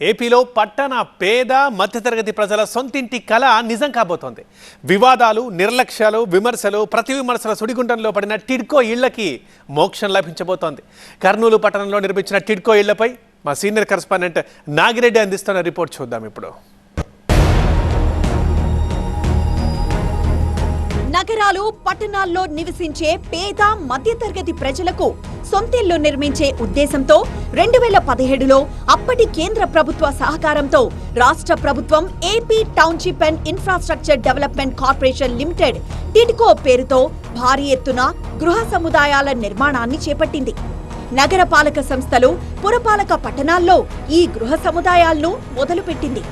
ఏపీలో పట్టణ పేద మధ్యతరగతి ప్రజల సొంతింటి కళ నిజం కాబోతోంది. వివాదాలు నిర్లక్ష్యాలు విమర్శలు ప్రతి విమర్శల సుడిగుండంలో పడిన టిడ్కో ఇళ్ళకి మోక్షం లభించబోతోంది. కర్నూలు పట్టణంలో నిర్మించిన టిడ్కో ఇళ్ళపై మా సీనియర్ కరెస్పాండెంట్ నాగిరెడ్డి అందిస్తున్న రిపోర్ట్ చూద్దాం ఇప్పుడు. నగరాలు పట్టణాల్లో నివసించే పేద మధ్యతరగతి ప్రజలకు సొంతిల్లు నిర్మించే ఉద్దేశంతో రెండు వేల పదిహేడులో అప్పటి కేంద్ర ప్రభుత్వ సహకారంతో రాష్ట్ర ప్రభుత్వం AP township and infrastructure development corporation limited TIDCO పేరుతో భారీ ఎత్తున గృహ సముదాయాల నిర్మాణాన్ని చేపట్టింది. నగరపాలక సంస్థలు పురపాలక పట్టణాల్లో ఈ గృహ సముదాయాలను మొదలుపెట్టింది.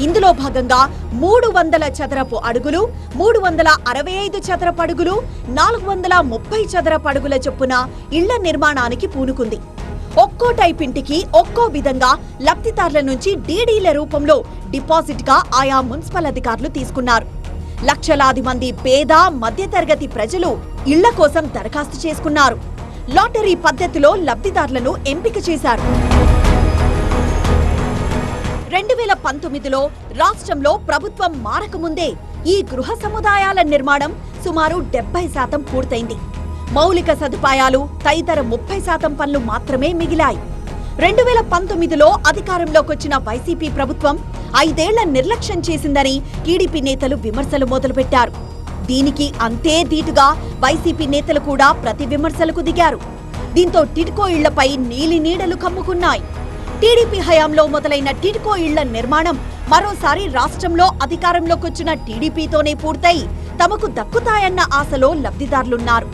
ఇందులో భాగంగా మూడు వందల చదరపు అడుగులు మూడు వందల అరవై ఐదు చదరపు అడుగులు నాలుగు వందల ముప్పై చదరపు అడుగుల చొప్పున ఇళ్ళ నిర్మాణానికి పూనుకుంది. ఒక్కో టైప్ ఇంటికి ఒక్కో విధంగా లబ్ధిదారుల నుంచి డీడీల రూపంలో డిపాజిట్గా ఆయా మున్సిపల్ అధికారులు తీసుకున్నారు. లక్షలాది మంది పేద మధ్యతరగతి ప్రజలు ఇళ్ళ కోసం దరఖాస్తు చేసుకున్నారు. లాటరీ పద్ధతిలో లబ్ధిదారులను ఎంపిక చేశారు. రెండు వేల పంతొమ్మిదిలో రాష్ట్రంలో ప్రభుత్వం మారకముందే ఈ గృహ సముదాయాల నిర్మాణం సుమారు డెబ్బై శాతం పూర్తయింది. మౌలిక సదుపాయాలు తదితర ముప్పై శాతం పనులు మాత్రమే మిగిలాయి. రెండు వేల పంతొమ్మిదిలో అధికారంలోకొచ్చిన వైసీపీ ప్రభుత్వం ఐదేళ్ళ నిర్లక్ష్యం చేసిందని టీడీపీ నేతలు విమర్శలు మొదలుపెట్టారు. దీనికి అంతే ధీటుగా వైసీపీ నేతలు కూడా ప్రతి విమర్శలకు దిగారు. దీంతో టిడ్కో ఇళ్ళపై నీలి నీడలు కమ్ముకున్నాయి. టీడీపీ హయాంలో మొదలైన టిడ్కో ఇళ్ళ నిర్మాణం మరోసారి రాష్ట్రంలో అధికారంలోకొచ్చిన టీడీపీతోనే పూర్తయి తమకు దక్కుతాయన్న ఆశలో లబ్ధిదారులున్నారు.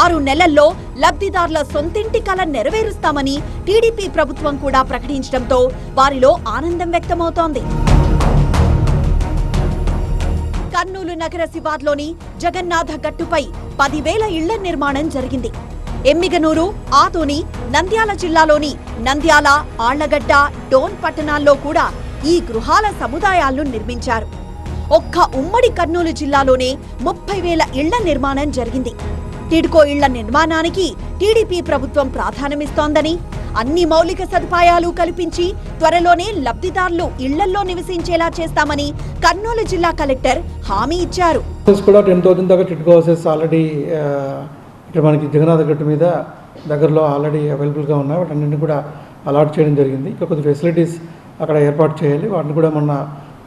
ఆరు నెలల్లో లబ్ధిదారుల సొంతింటి కల నెరవేరుస్తామని టీడీపీ ప్రభుత్వం కూడా ప్రకటించడంతో వారిలో ఆనందం వ్యక్తమవుతోంది. కర్నూలు నగర శివార్లోని జగన్నాథ గట్టుపై పదివేల ఇళ్ళ నిర్మాణం జరిగింది. ఎమ్మిగనూరు ఆతోని నంద్యాల జిల్లాలోని నంద్యాల ఆళ్ళగడ్డ డోన్ పట్టణాల్లో కూడా ఈ గృహాల సముదాయాలను నిర్మించారు. ఒక్క ఉమ్మడి కర్నూలు జిల్లాలోనే ముప్పై వేల ఇళ్ళ నిర్మాణం జరిగింది. టిడ్కో ఇళ్ళ నిర్మాణానికి టీడీపీ ప్రభుత్వం ప్రాధాన్యమిస్తోందని అన్ని మౌలిక సదుపాయాలు కల్పించి త్వరలోనే లబ్ధిదారులు ఇళ్ళల్లో నివసించేలా చేస్తామని కర్నూలు జిల్లా కలెక్టర్ హామీ ఇచ్చారు. కూడా టెన్ థౌసండ్ దాకా హౌసెస్ ఆల్రెడీ ఇక్కడ మనకి జగన్నాథ గట్టు మీద దగ్గరలో ఆల్రెడీ అవైలబుల్గా ఉన్నాయి. వాటి అన్నింటిని కూడా అలాట్ చేయడం జరిగింది. ఇంకా కొద్ది ఫెసిలిటీస్ అక్కడ ఏర్పాటు చేయాలి. వాటిని కూడా మొన్న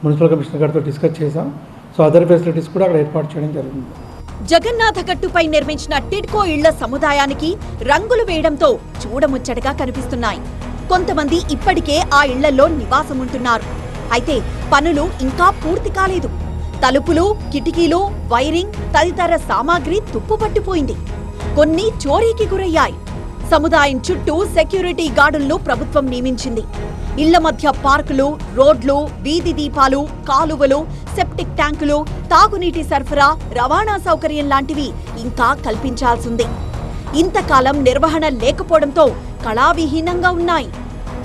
మున్సిపల్ కమిషనర్ గారితో డిస్కస్ చేశాం. సో అదర్ ఫెసిలిటీస్ కూడా అక్కడ ఏర్పాటు చేయడం జరిగింది. జగన్నాథ గట్టుపై నిర్మించిన టిడ్కో ఇళ్ళ సముదాయానికి రంగులు వేయడంతో చూడముచ్చటగా కనిపిస్తున్నాయి. కొంతమంది ఇప్పటికే ఆ ఇళ్ళలో నివాసముంటున్నారు. అయితే పనులు ఇంకా పూర్తి కాలేదు. తలుపులు కిటికీలు వైరింగ్ తదితర సామాగ్రి తుప్పుపట్టిపోయింది. కొన్ని చోరీకి గురయ్యాయి. సముదాయం చుట్టూ సెక్యూరిటీ గార్డులను ప్రభుత్వం నియమించింది. ఇళ్ళ మధ్య పార్కులు రోడ్లు వీధి దీపాలు కాలువలు సెప్టిక్ ట్యాంకులు తాగునీటి సరఫరా రవాణా సౌకర్యం లాంటివి ఇంకా కల్పించాల్సింది. ఇంతకాలం నిర్వహణ లేకపోవడంతో కళావిహీనంగా ఉన్నాయి.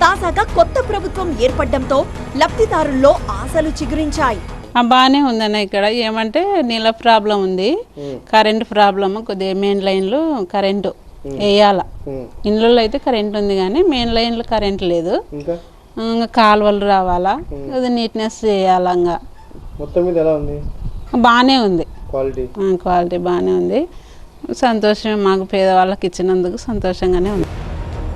తాజాగా కొత్త ప్రభుత్వం ఏర్పడడంతో లబ్ధిదారుల్లో ఆశలు చిగురించాయి. బాగానే ఉందన్న ఇక్కడ. ఏమంటే నీళ్ళ ప్రాబ్లం ఉంది. కరెంట్ ప్రాబ్లమ్ కొద్దిగా మెయిన్ లైన్లు కరెంటు వేయాల. ఇండ్లలో అయితే కరెంట్ ఉంది కానీ మెయిన్ లైన్లు కరెంట్ లేదు. ఇంకా? ఇంకా కాలువలు రావాలా? అది నీట్నెస్ చేయాలా ఇంకా. మొత్తం మీద ఎలా ఉంది? బాగానే ఉంది. క్వాలిటీ? ఆ, క్వాలిటీ బాగానే ఉంది. సంతోషం మాకు పేదవాళ్ళకి ఇచ్చినందుకు సంతోషంగానే ఉంది.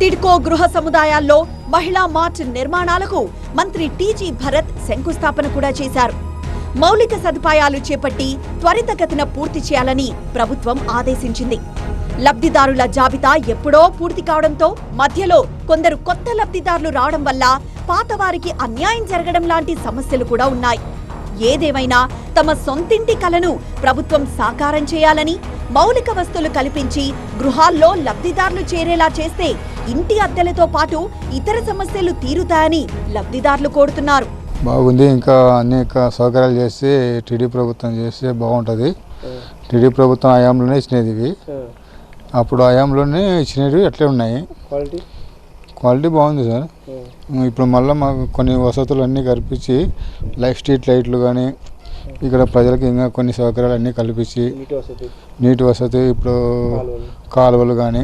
టిడ్కో గృహ సముదాయాల్లో మహిళా మార్ట్ నిర్మాణాలకు మంత్రి టీజీ భరత్ శంకుస్థాపన కూడా చేశారు. మౌలిక సదుపాయాలు చేపట్టి త్వరితగతిన పూర్తి చేయాలని ప్రభుత్వం ఆదేశించింది. లబ్ధిదారుల జాబితా ఎప్పుడో పూర్తి కావడంతో మధ్యలో కొందరు కొత్త లబ్ధిదారులు రావడం వల్ల పాతవారికి అన్యాయం జరగడం లాంటి సమస్యలు కూడా ఉన్నాయి. ఏదేమైనా తమ సొంతింటి కలను ప్రభుత్వం సాకారం చేయాలని మౌలిక వస్తువులు కల్పించి గృహాల్లో లబ్ధిదారులు చేరేలా చేస్తే ఇంటి అద్దెలతో పాటు ఇతర సమస్యలు తీరుతాయని లబ్ధిదారులు కోరుతున్నారు. బాగుంది. ఇంకా అనేక సౌకర్యాలు చేస్తే టీడీ ప్రభుత్వం చేస్తే బాగుంటుంది. టీడీ ప్రభుత్వం హయాంలోనే ఇచ్చినది ఇవి. అప్పుడు హయాంలోనే ఇచ్చినవి అట్లే ఉన్నాయి. క్వాలిటీ? బాగుంది సార్. ఇప్పుడు మళ్ళీ మాకు కొన్ని వసతులు అన్నీ కల్పించి లైఫ్ స్ట్రీట్ లైట్లు కానీ ఇక్కడ ప్రజలకు ఇంకా కొన్ని సౌకర్యాలు అన్నీ కల్పించి నీటి వసతి. ఇప్పుడు కాలువలు. కాలువలు కానీ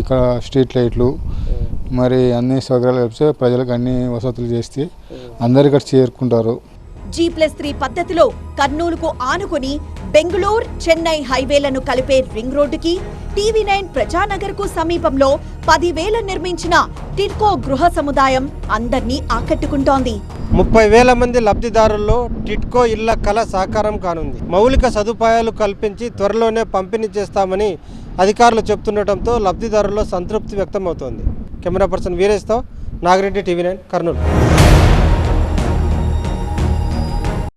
ఇక్కడ స్ట్రీట్ లైట్లు మరి అన్ని సౌకర్యాలు కలిపితే ప్రజలకు అన్ని వసతులు చేస్తే అందరు ఇక్కడ చేరుకుంటారు. జీ ప్లస్ త్రీ పద్ధతిలో కర్నూలుకు ఆనుకుని బెంగళూరు చెన్నై హైవేలను కలిపే రింగ్ రోడ్డుకి టీవీ నైన్ ప్రజానగర్కు సమీపంలో పదివేల నిర్మించిన టిడ్కో గృహ సముదాయం అందర్నీ ఆకట్టుకుంటోంది. ముప్పై వేల మంది లబ్ధిదారుల్లో టిట్కో ఇళ్ళ కళ సాకారం కానుంది. మౌలిక సదుపాయాలు కల్పించి త్వరలోనే పంపిణీ చేస్తామని అధికారులు చెప్తుండటంతో లబ్ధిదారుల్లో సంతృప్తి వ్యక్తమవుతోంది. కెమెరా పర్సన్ వీరేష్తో నాగిరెడ్డి టీవీ నైన్ కర్నూలు.